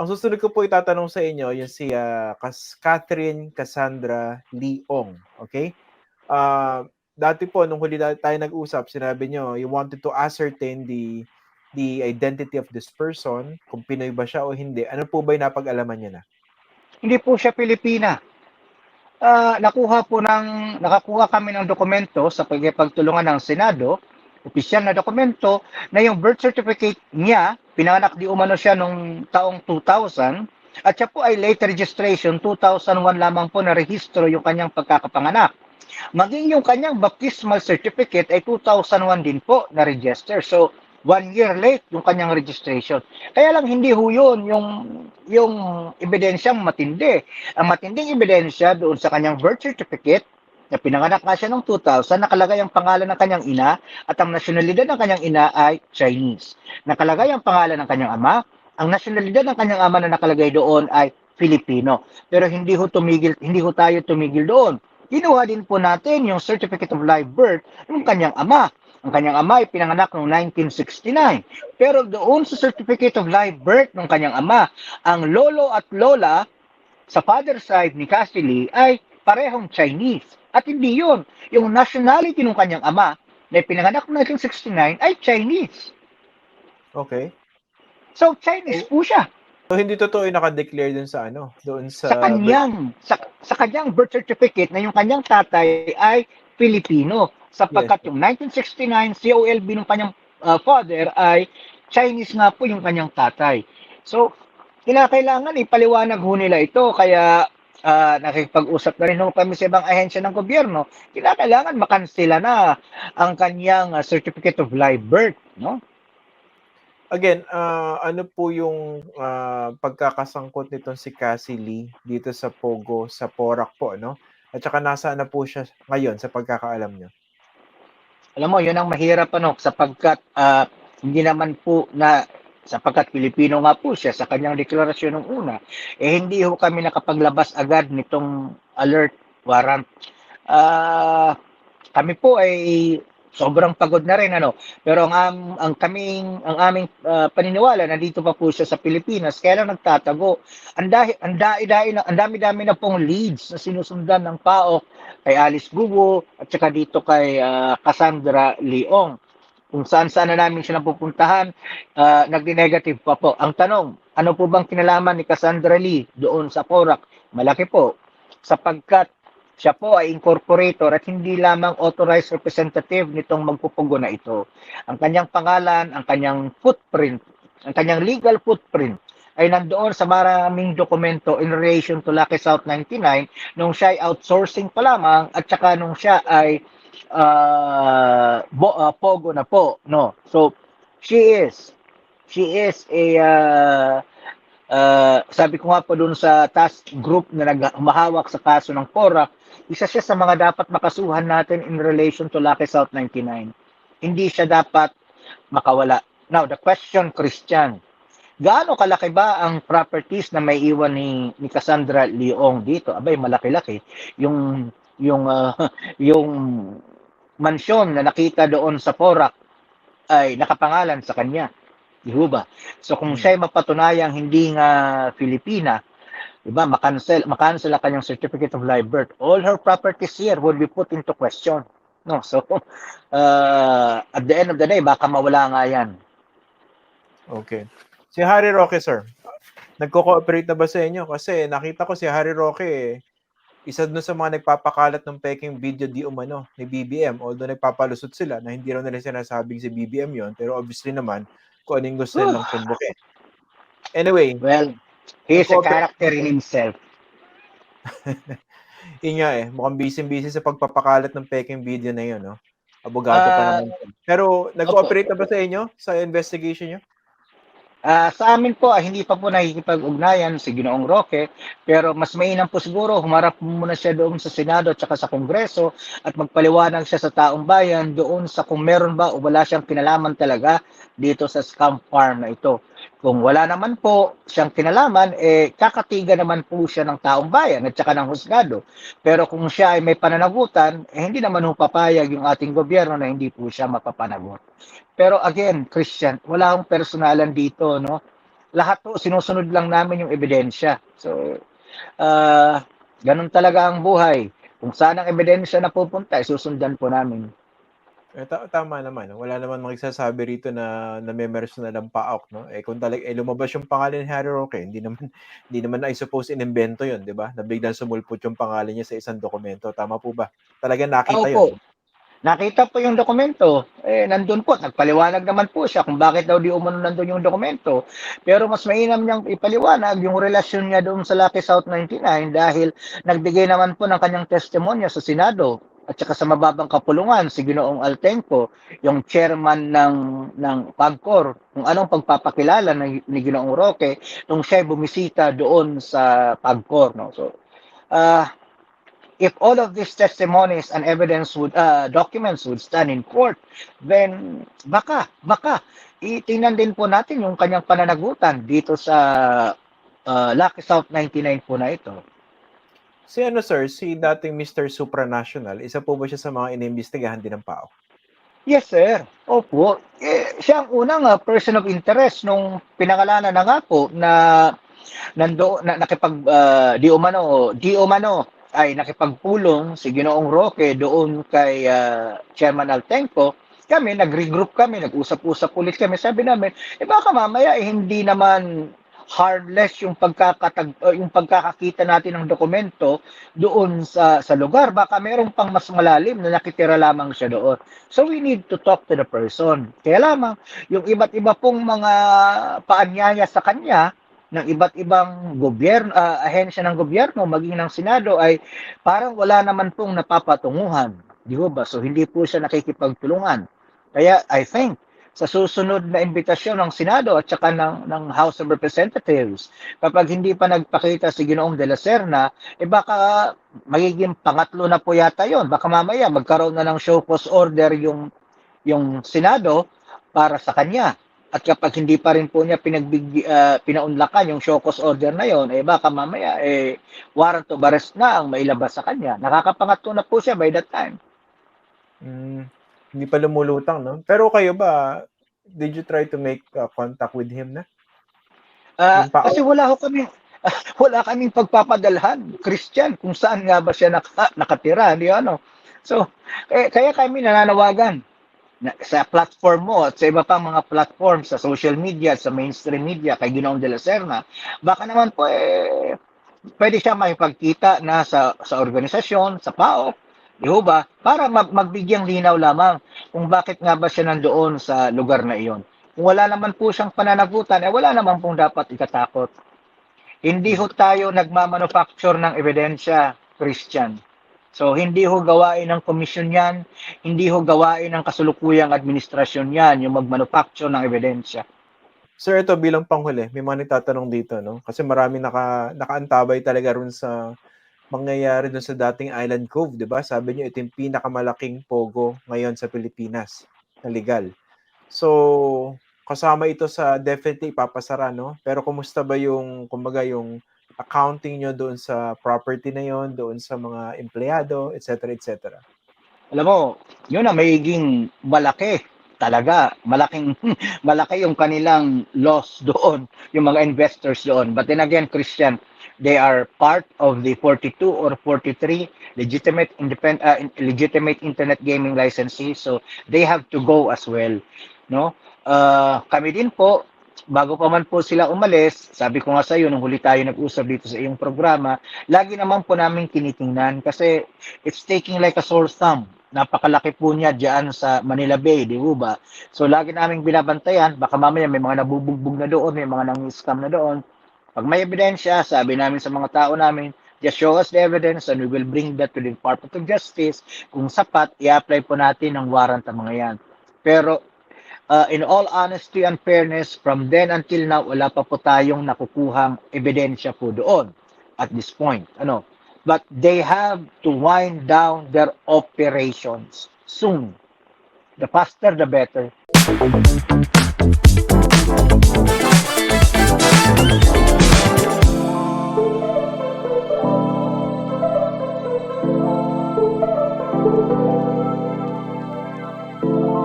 Ang susunod ko po itatanong sa inyo, yung si Cas- Catherine Cassandra Leong. Okay? Ah, dati po, nung huli tayo nag-usap, sinabi nyo, you wanted to ascertain the the identity of this person, kung Pinoy ba siya o hindi. Ano po ba yung napag-alaman niya na? Hindi po siya Pilipina. Ah, nakuha po ng nakakuha kami ng dokumento sa pagtulungan ng Senado, opisyal na dokumento na yung birth certificate niya, pinanganak di umano siya nung taong 2000 at siya po ay late registration 2001 lamang po na rehistro yung kanyang pagkakapanganak. Maging yung kanyang baptismal certificate ay 2001 din po na register. So one year late yung kanyang registration. Kaya lang hindi ho yun yung, yung ebidensyang matindi. Ang matinding ebidensya doon sa kanyang birth certificate na pinanganak nga siya noong 2000, nakalagay ang pangalan ng kanyang ina at ang nasyonalidad ng kanyang ina ay Chinese. Nakalagay ang pangalan ng kanyang ama, ang nasyonalidad ng kanyang ama na nakalagay doon ay Filipino. Pero hindi ho tumigil, hindi ho tayo tumigil doon. Kinuha din po natin yung certificate of live birth ng kanyang ama. Ang kanyang ama ay pinanganak noong 1969. Pero doon sa certificate of live birth ng kanyang ama, ang lolo at lola sa father side ni Cassidy ay parehong Chinese. At hindi yun. Yung nationality ng kanyang ama na pinanganak noong 1969 ay Chinese. Okay. So, Chinese po siya. So, hindi totoo yung nakadeclare dun sa ano? Doon sa... Sa kanyang, sa, sa kanyang birth certificate na yung kanyang tatay ay Filipino. Sapagkat yung 1969 COLB ng kanyang uh, father ay Chinese nga po yung kanyang tatay. So, kinakailangan ipaliwanag ho nila ito. Kaya uh, nakikipag-usap na rin ho kami sa ibang ahensya ng gobyerno. Kinakailangan makansela na ang kanyang uh, certificate of live birth. No? Again, uh, ano po yung uh, pagkakasangkot nitong si Cassie Lee dito sa Pogo, sa Porac po, no? At saka nasaan na po siya ngayon sa pagkakaalam niyo? Alam mo, yun ang mahirap ano, sapagkat uh, hindi naman po na sapagkat Pilipino nga po siya sa kanyang deklarasyon ng una, eh hindi ho kami nakapaglabas agad nitong alert warrant. Uh, kami po ay sobrang pagod na rin ano. Pero ang ang, ang kaming ang aming uh, paniniwala nandito pa po siya sa Pilipinas kaya lang nagtatago. Ang dami ang dami ang dami-dami na pong leads na sinusundan ng PAOK kay Alice Gubo at saka dito kay uh, Cassandra Leong kung saan saan na namin siya napupuntahan uh, nagdi-negative pa po. Ang tanong ano po bang kinalaman ni Cassandra Lee doon sa Porac malaki po. Sapagkat siya po ay incorporator at hindi lamang authorized representative nitong magpupugo na ito. Ang kanyang pangalan, ang kanyang footprint, ang kanyang legal footprint ay nandoon sa maraming dokumento in relation to Lucky South 99 nung siya ay outsourcing pa lamang at saka nung siya ay uh, bo, uh, pogo na po no so she is she is a uh, uh, sabi ko nga po doon sa task group na nagmahawak sa kaso ng PORAC isa siya sa mga dapat makasuhan natin in relation to Lucky South 99. Hindi siya dapat makawala. Now, the question, Christian, gaano kalaki ba ang properties na may iwan ni, ni Cassandra Leong dito? Abay, malaki-laki. Yung, yung, uh, yung mansyon na nakita doon sa Porac ay nakapangalan sa kanya. Di ba? So kung siya ay mapatunayang hindi nga Filipina, Diba? Makancel, makancel ang kanyang certificate of live birth. All her properties here would be put into question. No, so uh, at the end of the day, baka mawala nga yan. Okay. Si Harry Roque, sir, nagko-cooperate na ba sa inyo? Kasi nakita ko si Harry Roque, eh, isa dun sa mga nagpapakalat ng peking video di umano ni BBM. Although nagpapalusot sila na hindi raw nila sinasabing si BBM yon pero obviously naman, kung anong gusto nilang tumbukin. Anyway. Well, He is a character in himself. Yun nga eh, mukhang busy-busy sa pagpapakalat ng peking video na yun, no? Abogado uh, pa naman. Pero nag-ooperate na ba sa inyo sa investigation nyo? Uh, sa amin po, ah, hindi pa po nakikipag-ugnayan si Ginoong Roque, pero mas mainam po siguro, humarap muna siya doon sa Senado at saka sa Kongreso at magpaliwanag siya sa taong bayan doon sa kung meron ba o wala siyang kinalaman talaga dito sa scam farm na ito. Kung wala naman po siyang kinalaman, eh kakatiga naman po siya ng taong bayan at saka ng husgado. Pero kung siya ay may pananagutan, eh hindi naman ho papayag yung ating gobyerno na hindi po siya mapapanagot. Pero again, Christian, wala akong personalan dito, no? lahat po sinusunod lang namin yung ebidensya. So, ah ganun talaga ang buhay. Kung saan ang ebidensya na pupunta, susundan po namin. Eh, ta- tama naman. no? Wala naman magsasabi rito na na-memories na ng paok, no? Eh kung talaga eh, lumabas yung pangalan ni Harry Roque, hindi naman hindi naman I suppose inimbento 'yon, 'di ba? Na biglang sumulpot yung pangalan niya sa isang dokumento. Tama po ba? Talagang nakita Opo. 'yon. Nakita po yung dokumento. Eh, nandun po. Nagpaliwanag naman po siya kung bakit daw di umano nandun yung dokumento. Pero mas mainam niyang ipaliwanag yung relasyon niya doon sa Lucky South 99 dahil nagbigay naman po ng kanyang testimonya sa Senado at saka sa mababang kapulungan si Ginoong Altenco, yung chairman ng ng PAGCOR, kung anong pagpapakilala ni, ni Ginoong Roque nung siya bumisita doon sa PAGCOR. No? So, ah if all of these testimonies and evidence would uh, documents would stand in court, then baka baka itingnan din po natin yung kanyang pananagutan dito sa uh, Lucky South 99 po na ito. Si ano sir, si dating Mr. Supranational, isa po ba siya sa mga inimbestigahan din ng PAOK? Yes, sir. Opo. Eh, siya ang unang uh, person of interest nung pinangalanan na nga po na nando na nakipag uh, di umano di umano ay nakipagpulong si Ginoong Roque doon kay uh, Chairman Altenco kami nag-regroup kami nag-usap-usap ulit kami sabi namin eh baka mamaya eh, hindi naman hardless yung pagkakatag uh, yung pagkakakita natin ng dokumento doon sa sa lugar. Baka merong pang mas malalim na nakitira lamang siya doon. So we need to talk to the person. Kaya lamang yung iba't iba pong mga paanyaya sa kanya ng iba't ibang gobyerno uh, ahensya ng gobyerno maging ng senado ay parang wala naman pong napapatunguhan. Di ba? So hindi po siya nakikipagtulungan. Kaya I think sa susunod na imbitasyon ng Senado at saka ng, ng House of Representatives, kapag hindi pa nagpakita si Ginoong de la Serna, eh baka magiging pangatlo na po yata yon. Baka mamaya magkaroon na ng show cause order yung, yung Senado para sa kanya. At kapag hindi pa rin po niya pinagbig, uh, pinaunlakan yung show cause order na yon, eh baka mamaya eh, warrant of arrest na ang mailabas sa kanya. Nakakapangatlo na po siya by that time. Mm, hindi pa lumulutang, no? Pero kayo ba, did you try to make uh, contact with him na? Ah, Yung pa- kasi wala ho kami wala kaming pagpapadalhan Christian kung saan nga ba siya naka, nakatira, di ano. So, eh, kaya kami nananawagan na, sa platform mo at sa iba pang mga platform sa social media, sa mainstream media kay Ginoong de la Serna, baka naman po eh pwede siya makipagkita na sa sa organisasyon, sa PAOK, ba? Para mag, magbigyang linaw lamang kung bakit nga ba siya nandoon sa lugar na iyon. Kung wala naman po siyang pananagutan, eh wala naman pong dapat ikatakot. Hindi ho tayo nagmamanufacture ng ebidensya, Christian. So, hindi ho gawain ng komisyon yan, hindi ho gawain ng kasulukuyang administrasyon yan, yung magmanufacture ng ebidensya. Sir, ito bilang panghuli, may mga nagtatanong dito, no? Kasi marami naka, nakaantabay talaga rin sa mangyayari dun sa dating Island Cove, di ba? Sabi niyo, ito yung pinakamalaking pogo ngayon sa Pilipinas na legal. So, kasama ito sa definitely ipapasara, no? Pero kumusta ba yung, kumbaga, yung accounting nyo doon sa property na yon, doon sa mga empleyado, etc., etc. Alam mo, yun ang magiging malaki talaga. Malaking, malaki yung kanilang loss doon, yung mga investors doon. But then again, Christian, they are part of the 42 or 43 legitimate independent uh, legitimate internet gaming licensees so they have to go as well no uh, kami din po bago pa man po sila umalis sabi ko nga sa iyo nung huli tayo nag-usap dito sa iyong programa lagi naman po namin tinitingnan kasi it's taking like a sore thumb napakalaki po niya diyan sa Manila Bay, di ba? So lagi naming binabantayan, baka mamaya may mga nabubugbog na doon, may mga nang-scam na doon. Pag may ebidensya, sabi namin sa mga tao namin, just show us the evidence and we will bring that to the Department of Justice. Kung sapat, i-apply po natin ang warrant ang mga yan. Pero uh, in all honesty and fairness, from then until now, wala pa po tayong nakukuhang ebidensya po doon at this point. Ano? But they have to wind down their operations soon. The faster, the better.